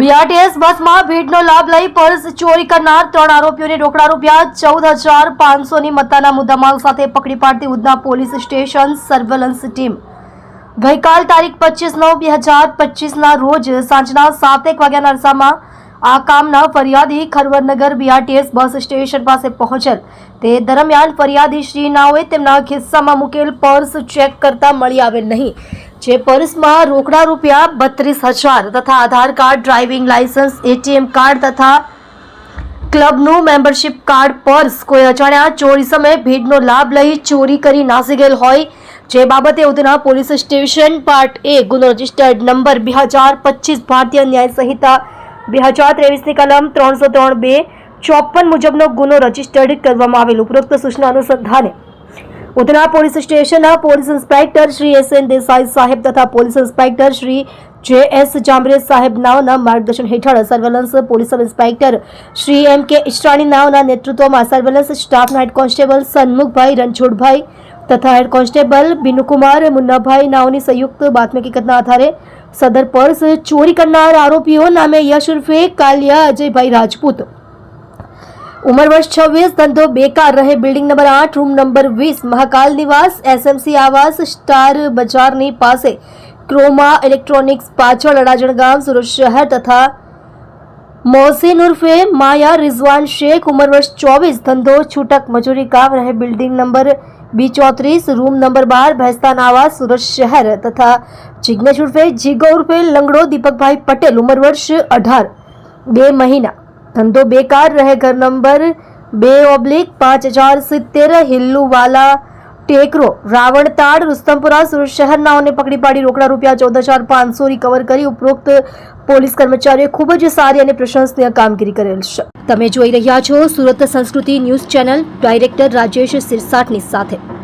BRTS બસમાં ભીડનો લાભ લઈ પર્સ ચોરી કરનાર ત્રણ આરોપીઓને રોકડા રૂપિયા ચૌદ હજાર પાંચસોની મત્તાના મુદ્દામાલ સાથે પકડી પાડતી Udhna police station surveillance team. ગઈકાલ તારીખ પચીસ નવ બે હજાર પચીસના રોજ સાંજના સાતેક વાગ્યાના અરસામાં આ કામના ફરિયાદી ખરવરનગર બીઆરટીએસ બસ સ્ટેશન પાસે પહોંચેલ. તે દરમિયાન ફરિયાદી શ્રી નાઓએ તેમના ખિસ્સામાં મૂકેલ પર્સ ચેક કરતા મળી આવેલ નહીં. જે પર્સમાં રોકડા રૂપિયા બત્રીસ હજાર તથા Aadhaar card, driving license ATM card તથા ક્લબનું મેમ્બરશીપ કાર્ડ પર્સ કોઈ અજાણ્યા ચોરી સમયે ભીડનો લાભ લઈ ચોરી કરી નાસી ગયેલ હોય. જે બાબતે Udhna police station part A ગુનો રજિસ્ટર્ડ નંબર બે હજાર પચીસ ભારતીય ન્યાય સંહિતા બે હજાર ત્રેવીસની કલમ ત્રણસો ત્રણ બે ચોપન મુજબનો ગુનો રજિસ્ટર્ડ કરવામાં આવેલ. ઉપરોક્ત સૂચના અનુસંધાને ઉધના પોલીસ સ્ટેશનના police inspector Shri S N Desai સાહેબ તથા પોલીસ ઇન્સ્પેક્ટર શ્રી જે એસ જાંબરે સાહેબ નાવના માર્ગદર્શન હેઠળ surveillance police sub inspector Shri M K Ishtani નાવના નેતૃત્વમાં સર્વેલન્સ સ્ટાફના હેડ કોન્સ્ટેબલ સન્મુખભાઈ રણછોડભાઈ તથા હેડ કોન્સ્ટેબલ બિનુકુમાર મુન્નાભાઈ નાવની સંયુક્ત બાતમી હકીકતના આધારે સદર પર્સ ચોરી કરનાર આરોપીઓ નામે યશ ઉર્ફે કાલિયા અજયભાઈ રાજપૂત ઉંમર વર્ષ છવ્વીસ ધંધો બેકાર રહે બિલ્ડિંગ નંબર આઠ રૂમ નંબર વીસ મહાકાલ નિવાસ એસએમસી આવાસ સ્ટાર બજારની પાસે ક્રોમા ઇલેક્ટ્રોનિક્સ પાછળ અડાજણ ગામ સુરત શહેર તથા મોહસિન ઉર્ફે માયા રિઝવાન શેખ ઉંમર વર્ષ ચોવીસ ધંધો છૂટક મજૂરી કામ રહે બિલ્ડિંગ નંબર બી ચોત્રીસ રૂમ નંબર બાર ભેસ્તાન આવાસ સુરત શહેર તથા જિગ્નેશ ઉર્ફે જીગો ઉર્ફે લંગડો દીપકભાઈ પટેલ ઉંમર વર્ષ અઢાર બે મહિના ધંધો બેકાર રહે ઘર નંબર બે ઓબ્લિક પાંચ હજાર સિત્તેર હિલ્લુવાલા ટેકરો રાવણતાડ રુસ્તમપુરા સુરત શહેરનાઓને પકડી પાડી રોકડા રૂપિયા ચૌદ હજાર પાંચસો રિકવર કરી ઉપરોક્ત પોલીસ કર્મચારીઓએ ખૂબ જ સારી અને પ્રશંસનીય કામગીરી કરેલ છે તમે જોઈ રહ્યા છો Surat Sanskriti news channel, director Rajesh સિરસાટની સાથે.